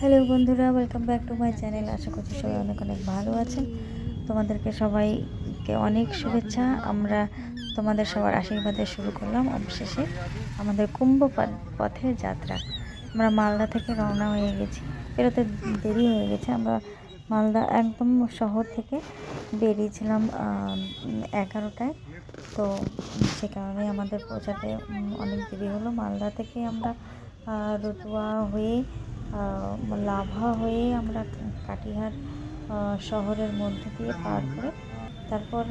Hello বন্ধুরা welcome back to my channel আশা করছি সবাই অনেক অনেক ভালো আছেন। তোমাদেরকে সবাইকে অনেক শুভেচ্ছা। আমরা তোমাদের সবার আশীর্বাদে শুরু করলাম অবশেষে আমাদের কুম্ভ পথ- যাত্রা। আমরা মালদা থেকে রওনা হয়ে গেছি। বেরোতে দেরি হয়ে গেছে। আমরা মালদা একদম শহর থেকে বেরিয়েছিলাম এগারোটায়। তো সে কারণে আমাদের পৌঁছাতে অনেক দেরি হলো। মালদা থেকে আমরা রতুয়া হয়ে লাভা হয়ে আমরা কাটিহার শহরের মধ্যে দিয়ে পার করে তারপর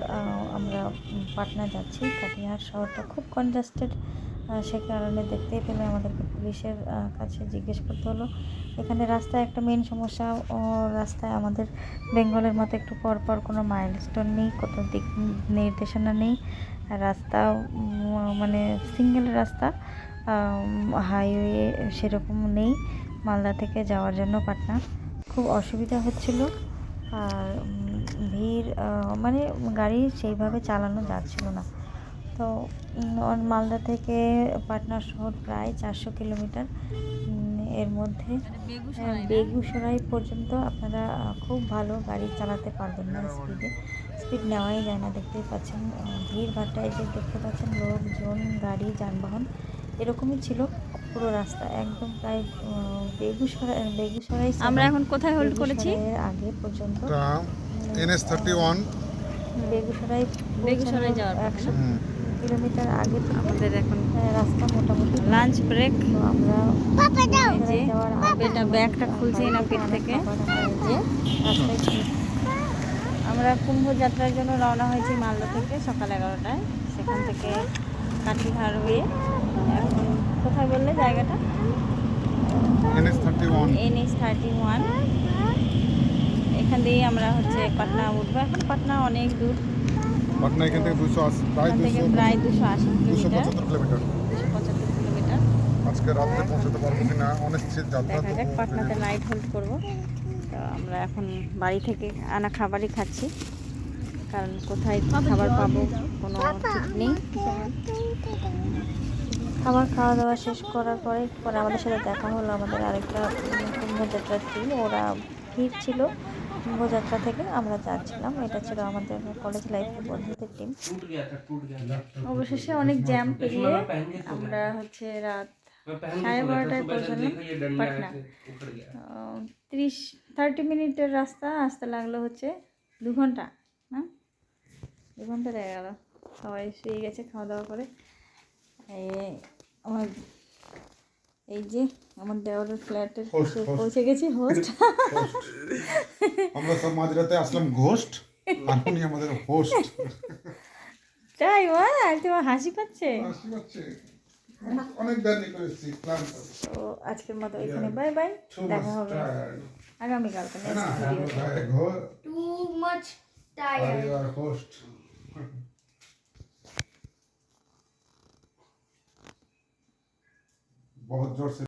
আমরা পাটনা যাচ্ছি। কাটিহার শহরটা খুব কনজাস্টেড সে কারণে দেখতেই পেলে আমাদেরকে পুলিশের কাছে জিজ্ঞেস করতে হলো। এখানে রাস্তায় একটা মেন সমস্যা রাস্তায় আমাদের বেঙ্গলের মতো একটু পর পর কোনো মাইলস্টোন নেই কত দিক নির্দেশনা নেই। রাস্তা মানে সিঙ্গেল রাস্তা হাইওয়ে সেরকম নেই। মালদা থেকে যাওয়ার জন্য পাটনা। খুব অসুবিধা হচ্ছিল। আর ভিড় মানে গাড়ি সেইভাবে চালানো যাচ্ছিল না। তো মালদা থেকে পাটনা শহর প্রায় চারশো কিলোমিটার এর মধ্যে বেগুসরাই পর্যন্ত আপনারা খুব ভালো গাড়ি চালাতে পারবেন না স্পিডে। স্পিড নেওয়াই যায় না দেখতেই পাচ্ছেন। ভিড় ভাট্টায় যে দেখতে পাচ্ছেন। লোকজন গাড়ি যানবাহন এরকমই ছিল পুরো রাস্তা। একদম প্রায় বেগুসরাই বেগুসরাই আমরা এখন কোথায় হোল্ড করেছি? আগে পর্যন্ত। NS thirty one. Begusarai Begusarai যাওয়ার পথে একশো কিলোমিটার আগে আমাদের এখন রাস্তা মোটামুটি লাঞ্চ ব্রেক তো আমরা যে ব্যাগটা খুলছি না পেট থেকে। আমরা কুম্ভ যাত্রার জন্য রওনা হয়েছি মালদা থেকে সকাল এগারোটায়। সেখান থেকে কাটিহার হয়ে এখন কোথায় বললে জায়গাটা? NS thirty one. NS thirty one. এখান দিয়েই আমরা হচ্ছে পাটনা উঠবো। এখন পাটনা অনেক দূর। পাটনা এখান থেকে দুশো আশি প্রায় থেকে দুশো প্রায় দুশো আশি দুশো পঁচাত্তর কিলোমিটার। দুশো পঁচাত্তর কিলোমিটার। আজকে রাত্রে পৌঁছাতে পারব কিনা অনিশ্চিত যাত্রা দেখা যাক পাটনাতে নাইট হোল্ড করব। তো আমরা এখন বাড়ি থেকে আনা খাবারই খাচ্ছি। কারণ কোথায় খাবার পাবো কোনো ঠিক নেই। খাবার খাওয়া দাওয়া শেষ করার পরে পরে আমাদের সাথে দেখা হলো, আমাদের আরেকটা কুম্ভযাত্রার টিম ওরা ভিড় ছিল কুম্ভযাত্রা থেকে, আমরা যাচ্ছিলাম। এটা ছিল আমাদের কলেজ লাইফের বন্ধুদের টিম অবশেষে অনেক জ্যাম পেরিয়ে আমরা হচ্ছে রাত সাড়ে বারোটায় পৌঁছলাম, পাটনা। ত্রিশ থার্টি মিনিটের রাস্তা, আসতে লাগল হচ্ছে দু ঘণ্টা হ্যাঁ? দু ঘণ্টা দেখা গেল। সবাই শুয়ে গেছে খাওয়া দাওয়া করে। আমার এই যে আমার দেওয়ালের host. পৌঁছে গেছি হোস্ট আমরা সব মাঝরাতে আসলাম ঘোস্ট আর উনি আমাদের হোস্ট তাই বল আর তোমার হাসি পাচ্ছে। আসতে পারছে অনেক- জার্নি করেছি প্ল্যান তো আজকের মতো এখানে বাই বাই দেখা হবে। আগামীকালকে না next video tired. You are host Sponsor